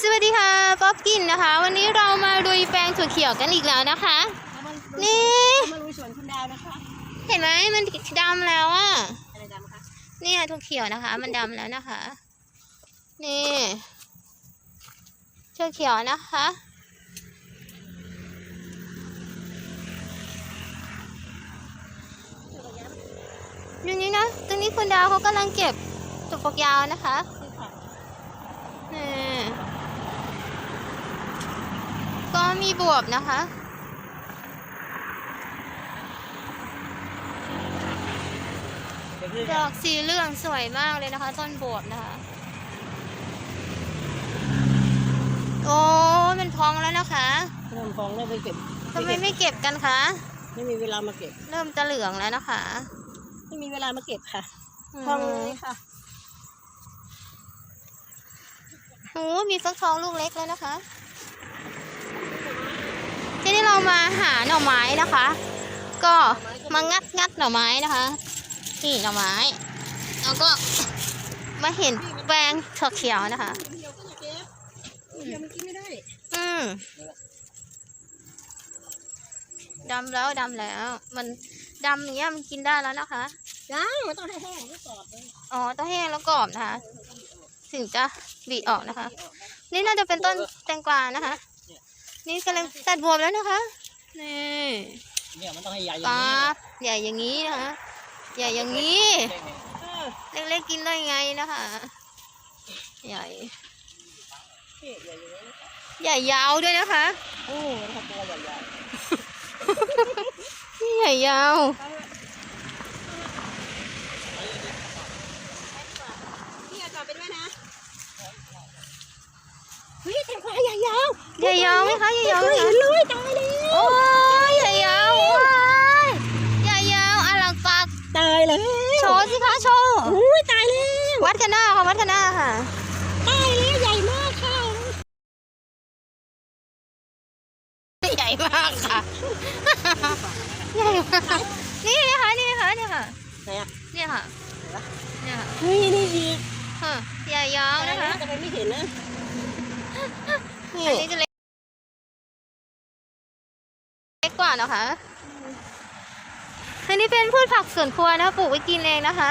สวัสดีค่ะป๊อบกินนะคะ วันนี้เรามาลุยแปลงถั่วเขียวกันอีกแล้วนะคะ นี่ มาลุยสวนคุณดาวนะคะ เห็นไหมมันดำแล้วอะอะไรดำคะนี่ค่ะถั่วเขียวนะคะ มันดำแล้วนะคะ นี่ถั่วเขียวนะคะ อยู่นี่นะตรงนี้คุณดาวเขากำลังเก็บถั่วฝักยาวนะคะนี่ค่ะนี่ ก็มีบวบนะคะ ดอกสีเหลืองสวยมากเลยนะคะ ต้นบวบนะคะ โอ้มันพองแล้วนะคะเริ่มฟองเริ่มไปเก็บทำไมไม่เก็บกันคะ ไม่มีเวลามาเก็บ เริ่มจะเหลืองแล้วนะคะ ไม่มีเวลามาเก็บค่ะอืมฟองเลยค่ะโอ้มีฟักทองลูกเล็กแล้วนะคะทีนี้ เรามาหาหน่อไม้นะคะ ก็มางัดงัดหน่อไม้นะคะนี่หน่อไม้ แล้วก็มาเห็นแปลงถั่วเขียวนะคะเดียวก็จะเก็บเดียวมันกินไม่ได้ อืมดำแล้วดำแล้ว มันดำอย่างเงี้ยมันกินได้แล้วนะคะยังมันต้องให้แห้งไว้ก่อนเลยอ๋อต้องแห้งแล้วกรอบนะคะ ถึงจะบีออกนะคะ นี่น่าจะเป็นต้นแตงกวานะคะ นี่กำลังตัดบวบแล้วนะคะ นี่เนี่ยมันต้องให้ใหญ่อย่างป๊านี้บใหญ่อย่างนี้นะคะ ใหญ่อย่างนี้เออเล็กๆกินได้ไงนะคะ ใหญ่นี่ใหญ่อย่างนี้นะคะใหญ่ยาวด้วยนะคะ โอ้นะคะตัวใหญ่ใหญ่ยาว ๆพี่เอาต่อไปด้วยนะเฮ้ยแตงกวาใหญ่ยาวใหญ่ยาวไหมคะใหญ่ยาวไหมเห็คะนเลยตายแล้วโอ้ยใหญ่ยาวว้ายใหญ่ยาวอลังปักตายแล้วโชว์สิคะโชว์โอ้ยตายแล้ววัดกันหน้าค่ะวัดกันหน้าค่ะตายแล้วใหญ่มากค่ะใหญ่มากค่ะใหญ่มากนี่นะคะนี่นะคะนี่ค่ะไหนอะนี่ค่ะนี่ค่ะเฮ้ยนี่อีกค่ะใหญ่ยาวนะคะทำไมไม่เห็นนะ นี่ อันนี้จะเล็กเล็กกว่านะคะ อันนี้เป็นพืชผักสวนครัวนะคะปลูกไว้กินเองนะคะ